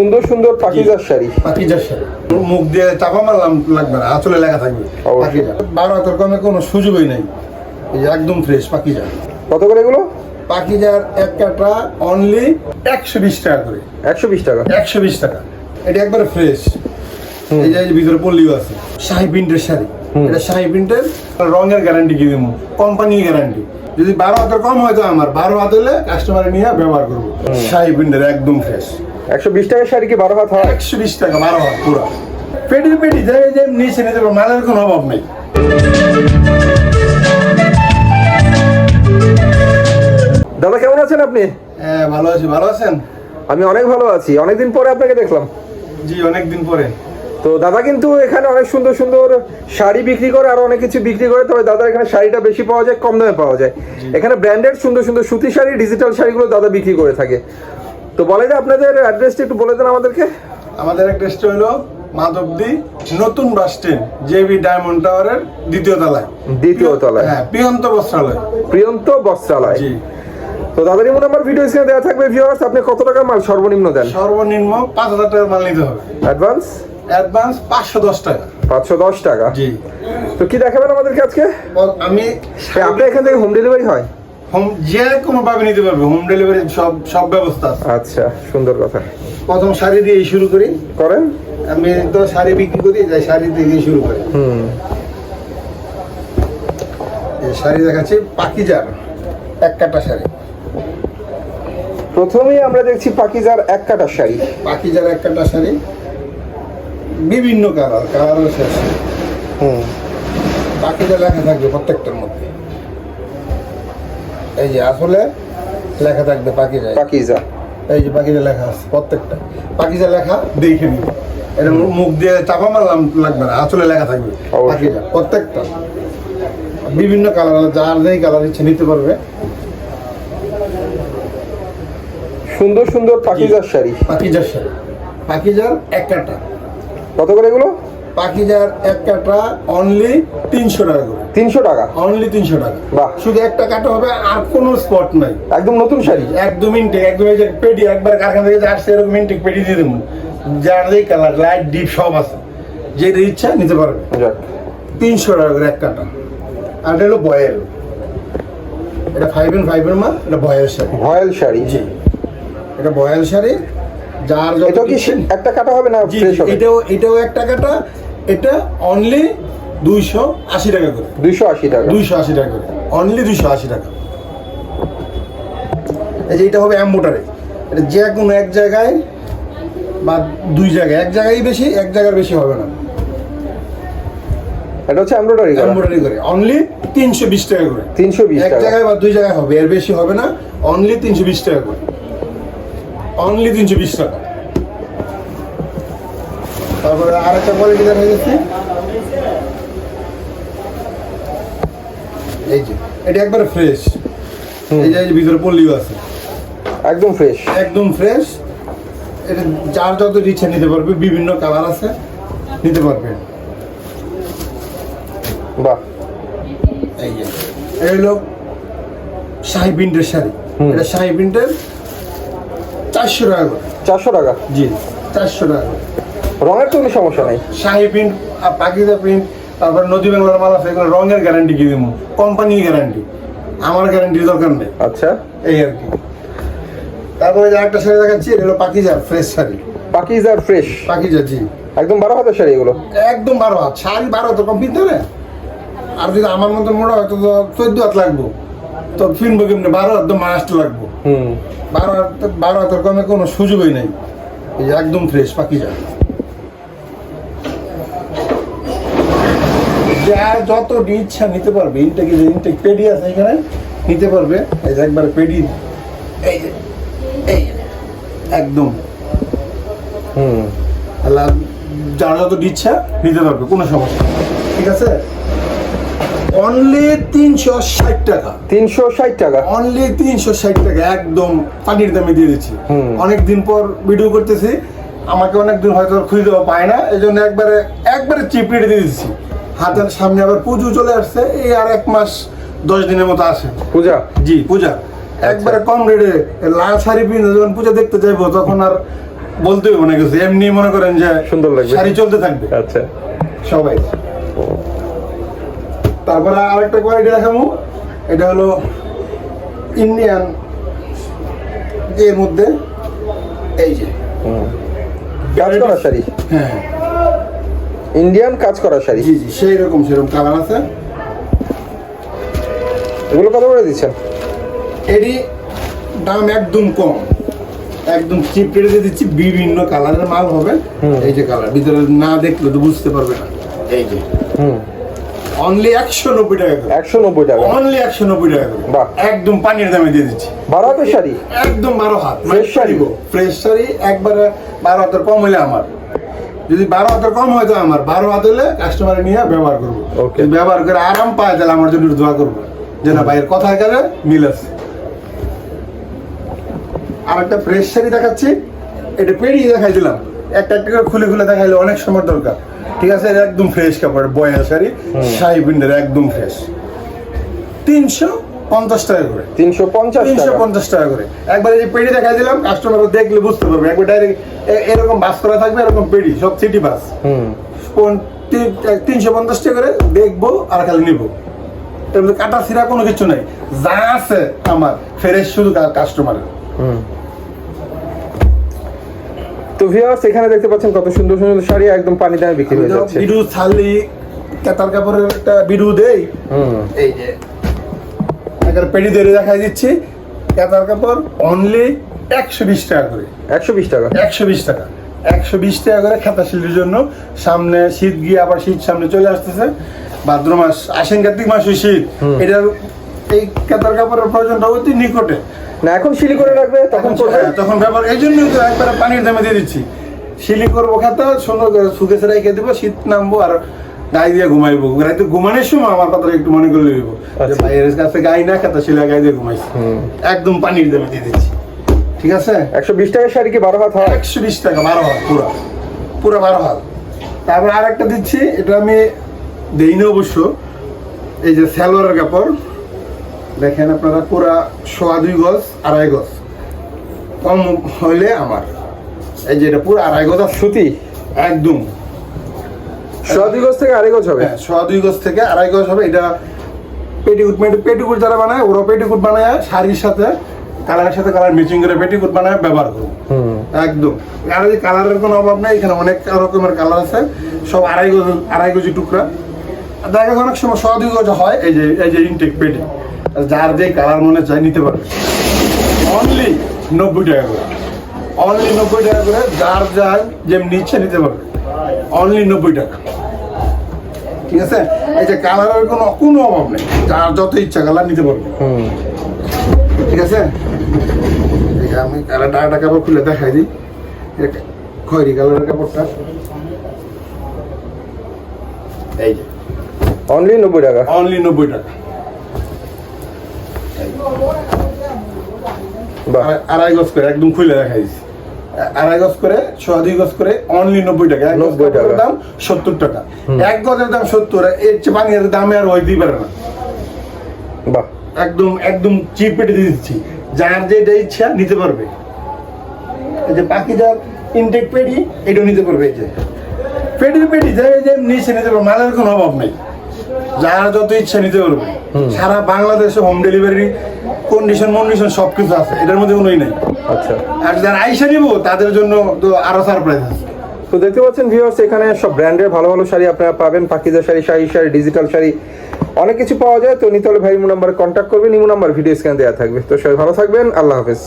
সুন্দর সুন্দর পাকিজার শাড়ি। পাকিজার শাড়ি। মুখ দিয়ে চাপা মারলাম লাগবে না আঁচলে লেখা থাকবে। বারো হাতের কমে কোনো সুযোগই নেই। একদম ফ্রেশ পাকিজা কত করে এগুলো? পাকিজার এক কাটা অনলি একশো বিশ টাকা করে। একশো বিশ টাকা? একশো বিশ টাকা। এটা একবারে ফ্রেশ এই যে এই যে ভিতরে পল্লিও আছে। শাহি প্রিন্টের শাড়ি। এটা শাহি প্রিন্টের রঙের গ্যারান্টি কি দেবো। কোম্পানির গ্যারান্টি যদি বারো হাতের কম হয় তো আমার বারো হাত হলে কাস্টমার নিয়ে ব্যবহার করব। শাহি প্রিন্টের একদম ফ্রেশ একশো বিশ টাকার শাড়ি কি বারো হাত হয়? একশো বিশ টাকা বারো হাত পুরো। পেটি পেটি যে যে নিচে নিতে পারব মালের কোনো অভাব নেই। দাদা কেমন আছেন আপনি? হ্যাঁ ভালো আছি ভালো আছেন? আমি অনেক ভালো আছি। অনেকদিন পরে আপনাকে দেখলাম। জি অনেকদিন পরে। তো দাদা কিন্তু এখানে অনেক সুন্দর সুন্দর শাড়ি বিক্রি করে আর অনেক কিছু বিক্রি করে তবে দাদা এখানে শাড়িটা বেশি পাওয়া যায় কম দামে পাওয়া যায়। এখানে ব্র্যান্ডেড সুন্দর সুন্দর সুতি শাড়ি ডিজিটাল শাড়িগুলো দাদা বিক্রি করে থাকে। তো বলে যে আপনাদের অ্যাড্রেসটা একটু বলে দেন আমাদেরকে। আমাদের অ্যাড্রেসটা হলো মাধবদী নতুন বাস স্ট্যান্ড জেবি ডায়মন্ড টাওয়ারের দ্বিতীয় তলায়। দ্বিতীয় তলায়। হ্যাঁ প্রিয়ন্ত বস্ত্রালয়। প্রিয়ন্ত বস্ত্রালয়। জি। তো দাদার এমন আমার ভিডিও স্ক্রিনে দেওয়া থাকবে ভিউয়ার্স আপনি কত টাকা মাল সর্বনিম্ন দেন? সর্বনিম্ন পাঁচ হাজার টাকার মাল নিতে হবে। অ্যাডভান্স অ্যাডভান্স পাঁচশো দশ টাকা। পাঁচশো দশ টাকা। জি। তো কি দেখাবেন আমাদেরকে আজকে? আমি আপনার এখান থেকে হোম ডেলিভারি হয়? হোম যে কোনো ভাবে নিতে পারবে হোম ডেলিভারি সব সব ব্যবস্থা আছে। আচ্ছা সুন্দর কথা। প্রথম শাড়ি দিয়ে শুরু করি। করেন? আমি তো শাড়ি বিক্রি করি তাই শাড়ি দিয়ে শুরু করি। হুম। এই শাড়ি দেখাচ্ছি পাকিজার এক কাটা শাড়ি। প্রথমেই আমরা দেখছি পাকিজার এক কাটার শাড়ি। পাকিজার এক কাটা শাড়ি। বিভিন্ন কালার কালারও শেষ। নেই। হুম। পাকিজা লেখা থাকবে প্রত্যেকটার মধ্যে। এই যে আসলে লেখা থাকবে পাকিজা। পাকিজা। এই যে পাকিজা লেখা আছে প্রত্যেকটা। পাকিজা লেখা দেখে নিব এটা মুখ দিয়ে চাপা মারলাম লাগবে না। আসলে লেখা থাকবে। পাকিজা প্রত্যেকটা। বিভিন্ন কালার যার যেই কালার ইচ্ছে নিতে পারবে। সুন্দর সুন্দর পাকিজার শাড়ি। পাকিজার শাড়ি। পাকিজার একটা কাটা কত করে এগুলো? পাকিজার এক কাটা অনলি তিনশো টাকা করে। তিনশো টাকা? অনলি তিনশো টাকা। বাহ। শুধু একটা কাটা হবে আর কোনো স্পট নাই। একদম নতুন শাড়ি? একদম ইনটেক একদম এই যে পেটি একবার কারখানা থেকে আসছে এরকম ইনটেক পেটি দিয়ে দেবো। যার যেই কালার লাইট ডিপ সব আছে। যেটা ইচ্ছা নিতে পারবে। তিনশো টাকা করে এক কাটা। আর এটা হলো বয়েল। এটা ফাইভ এন ফাইভ এর মাল এটা বয়েল শাড়ি। ভয়েল শাড়ি। জি। এটা বয়েল শাড়ি যার এটাও কি একটা কাটা হবে না ফ্রেশ হবে? এটাও এটাও এক টাকাটা এটা অনলি দুইশো আশি টাকা করে। দুইশো আশি টাকা। দুইশো আশি টাকা করে। অনলি দুইশো আশি টাকা। এই যে এটা হবে অ্যাম্বোটারে এটা যে কোনো এক জায়গায় বা দুই জায়গায় এক জায়গায় বেশি এক জায়গার বেশি হবে না। এটা হচ্ছে এমব্রয়ডারি এমব্রয়ডারি করে। অনলি তিনশো বিশ টাকা করে। তিনশো বিশ এক জায়গায় বা দুই জায়গায় হবে এর বেশি হবে না। অনলি তিনশো বিশ টাকা করে। অনলি তিনশো বিশ টাকা। তারপরে আর একটা কোয়ালিটি দেখা গেছে এই যে এটা একবারে ফ্রেশ এই যে এই যে ভিতরে পল্লিও আছে। একদম ফ্রেশ একদম ফ্রেশ এটা যার যত ইচ্ছা নিতে পারবে বিভিন্ন কালার আছে নিতে পারবে। বাহ। এই যে এই হলো শাহি প্রিন্টের শাড়ি। এটা শাহি প্রিন্টের চারশো টাকা করে। চারশো টাকা? জি চারশো টাকা রঙের তো কোনো সমস্যা নেই? শাহি প্রিন্ট আর পাকিজা প্রিন্ট তারপর নদী বাংলার মাল এগুলো রঙের গ্যারান্টি কি দেবো কোম্পানির গ্যারান্টি আমার গ্যারান্টির দরকার নেই। আচ্ছা। এই আর কি। তারপরে যে একটা শাড়ি দেখাচ্ছি এটা হলো পাকিজা ফ্রেশ শাড়ি। পাকিজার ফ্রেশ পাকিজা জি। একদম বারো হাতের শাড়ি এগুলো? একদম বারো হাত। শাড়ি বারো হাত কম হবে? আর যদি আমার মতো মোড়া হয় তো চোদ্দ হাত লাগবো। তো ফিনবো কেমনি? বারো হাত তো মাসটা লাগবো। হুম। বারো বারো হাতের কমে কোনো সুযোগই নেই। এই একদম ফ্রেশ পাখি যা। যা যত ইচ্ছা নিতে পারবে। ইনটেক ইনটেক পেডি আছে এখানে নিতে পারবে। এই যে একবার পেডি এই যে এই একদম। হুম। আল্লাহ যার যত ইচ্ছা নিতে পারবে কোনো সমস্যা। ঠিক আছে? অনলি তিনশো ষাট টাকা। তিনশো ষাট টাকা? অনলি তিনশো ষাট টাকা একদম পানির দামে দিয়ে দিচ্ছি। হুম। অনেক দিন পর ভিডিও করতেছি আমাকে অনেক দিন হয়তো খুঁজে পায় না এই জন্য একবারে একবারে চিপ রেটে দিয়ে দিচ্ছি। হাতের সামনে আবার পুজো চলে আসছে এই আর এক মাস দশ দিনের মতো আসে পূজা? জি পূজা। একবারে কম রেটে লাল শাড়ি পিনে যখন পূজা দেখতে যাইবো তখন আর বলতে হবে না কিছু। এমনি মনে করেন যে সুন্দর লাগবে। শাড়ি চলতে থাকবে। আচ্ছা। সবাই। তারপরে আরেকটা কোয়ালিটি দেখাবো। এটা হলো ইন্ডিয়ান এর মধ্যে। এই যে। কাজ করা শাড়ি? হ্যাঁ। ইন্ডিয়ান কাজ করা শাড়ি? জি জি সেই রকম সেরকম কালার আছে। এগুলো কত করে দিচ্ছেন? এটি দাম একদম কম। একদম চিপ রেটে দিচ্ছি বিভিন্ন কালারের মাল হবে। এই যে কালার ভিতরে না দেখলে তো বুঝতে পারবে না। এই যে। হুম। অনলি একশো নব্বই টাকা করে। একশো নব্বই টাকা। অনলি একশো নব্বই টাকা করে। বাহ। একদম পানির দামে দিয়ে দিচ্ছি। বারো হাতের শাড়ি? একদম বারো হাত। Fresh শাড়ি? ফ্রেশ শাড়ি একবারে বারো হাতের কম হলে আমার। যদি বারো হাতের কম হয় তো আমার। বারো হাত হলে কাস্টমার নিয়ে ব্যবহার করব। ব্যবহার করে আরাম পায় তাহলে আমার জন্য দোয়া করব। যে না ভাইয়ের কথায় কাজে মিল আছে। আর একটা ফ্রেশ শাড়ি দেখাচ্ছি। এটা পেরিয়ে দেখাই দিলাম একটা একটা করে খুলে খুলে দেখাইলে অনেক সময় দরকার। ঠিক আছে? একদম ফ্রেশ কাপড় বয়া শাড়ি শাড়ি পিন্ডের একদম ফ্রেশ তিনশো পঞ্চাশ টাকা করে। তিনশো পঞ্চাশ তিনশো পঞ্চাশ টাকা করে। একবার এই পেড়ি দেখাই দিলাম কাস্টমার দেখলে বুঝতে পারবে। একবার ডাইরেক্ট এরকম বাস করা থাকবে এরকম পেড়ি সব সিটি বাস হুম। তিনশো পঞ্চাশ টাকা করে দেখব আর খালি নিবো। এর মধ্যে কাটা ছিঁড়া কোনো কিছু নাই। যা আছে আমার ফ্রেশ শুধু কাস্টমারের হুম। তো ভিউয়ার্স এখানে দেখতে পাচ্ছেন কত সুন্দর সুন্দর শাড়ি একদম পানি দামে বিক্রি হয়ে যাচ্ছে। বিডু ছালি কেতার কাপড়ের একটা বিডু দেই। হুম। এই যে এখানে পেড়ি দিয়ে দেখাই দিচ্ছি। কেতার কাপড় অনলি একশো বিশ টাকা করে। একশো বিশ টাকা। একশো বিশ টাকা। একশো বিশ টাকা করে খাতা শিল্পের জন্য। সামনে শীত গিয়ে আবার শীত সামনে চলে আসতেছে। ভাদ্র মাস আশ্বিন কার্তিক মাসে শীত। এটার এই কাতার কাপড়ের প্রয়োজনটা অতি নিকটে। না এখন শিলি করে রাখবে তখন করবে। তখন ব্যবহার এই জন্যই তো একবারে পানির দামে দিয়ে দিচ্ছি। শিলি করব খাতা সুন্দর করে সুখে সেরাই খেয়ে দেবো শীত নামবো আর গায়ে দিয়ে ঘুমাইবো। রাতে ঘুমানোর সময় আমার কথা একটু মনে করলে দিব যে আচ্ছা। ভাইয়ের কাছে গায়ে না খাতা শিলা গায়ে দিয়ে ঘুমাইছি। একদম পানির দামে দিয়ে দিচ্ছি। ঠিক আছে? একশো বিশ টাকার শাড়ি কি বারো হাত হয়? একশো বিশ টাকা বারো হাত পুরো। পুরো বারো হাত। তারপর আর একটা দিচ্ছি এটা আমি দেই না অবশ্য। এই যে সালোয়ারের কাপড়। দেখেন আপনারা পুরা সোয়া দুই গজ আড়াই গজ। কম হইলে আমার। এই যে এটা পুরো আড়াই গজ আছে সুতি একদম। সোয়া দুই গজ থেকে আড়াই গজ হবে? হ্যাঁ সোয়া দুই গজ থেকে আড়াই গজ হবে। এটা পেটিকুট পেটিকুট যারা বানায় ওরা পেটিকুট বানায় শাড়ির সাথে কালারের সাথে কালার ম্যাচিং করে পেটিকুট বানায় ব্যবহার হুম। একদম। আর এই কালারের কোনো অভাব নেই এখানে অনেক রকমের কালার আছে। সব আড়াই গজ আড়াই গজি টুকরা। আর দেখা অনেক সময় শ দুই গজ হয় এই যে এই যে ইনটেক পেটে। আর যার যে কালার মনে চাই নিতে পারবে। অনলি নব্বই টাকা করে। অনলি নব্বই টাকা করে যার যার যেমনি ইচ্ছে নিতে পারবে। অনলি নব্বই টাকা। ঠিক আছে? এই যে কালারের কোনো কোনো অভাব নেই। যার যত ইচ্ছা কালার নিতে পারবে। হুম। ঠিক আছে? আমি কালারটা একটা কাপড় খুলে দেখাই দিই। খয়েরি কালারের কাপড়টা। এই যে। অনলি নব্বই টাকা। অনলি নব্বই টাকা। আড়াই- গজ করে একদম খুলে আড়াই গজ করে দুই গজ করে অনলি নব্বই টাকা। এক গজ 90 টাকা। কাপড়ের দাম সত্তর টাকা। এক গজের দাম সত্তর এর চেয়ে বানিয়ে দামে আর হইতেই পারে না। বাহ। একদম একদম চিপ পেটে দিচ্ছি। যার যেটা ইচ্ছা নিতে পারবে। এই যে বাকি যার ইনটেক পেডি এটাও নিতে পারবে এই যে। পেডির পেডি যে যে নিচে নিতে পারবে মালের কোনো অভাব নেই। যার যত ইচ্ছা নিতে পারবে। সারা বাংলাদেশে হোম ডেলিভারি কন্ডিশন মন্ডিশন সব কিছু আছে এটার মধ্যে কোনোই নেই। আচ্ছা। আর যারা আইসা নিব তাদের জন্য তো আরও সারপ্রাইজ আছে। তো দেখতে পাচ্ছেন ভিউয়ার্স এখানে সব ব্র্যান্ডের ভালো ভালো শাড়ি আপনারা পাবেন পাকিজা শাড়ি শাড়ি শাড়ি ডিজিটাল শাড়ি অনেক কিছু পাওয়া যায়। তো নিতে হলে ভাই ইমু নাম্বারে কন্ট্যাক্ট করবেন ইমু নাম্বার ভিডিও স্ক্যান দেওয়া থাকবে। তো সবাই ভালো থাকবেন আল্লাহ হাফেজ।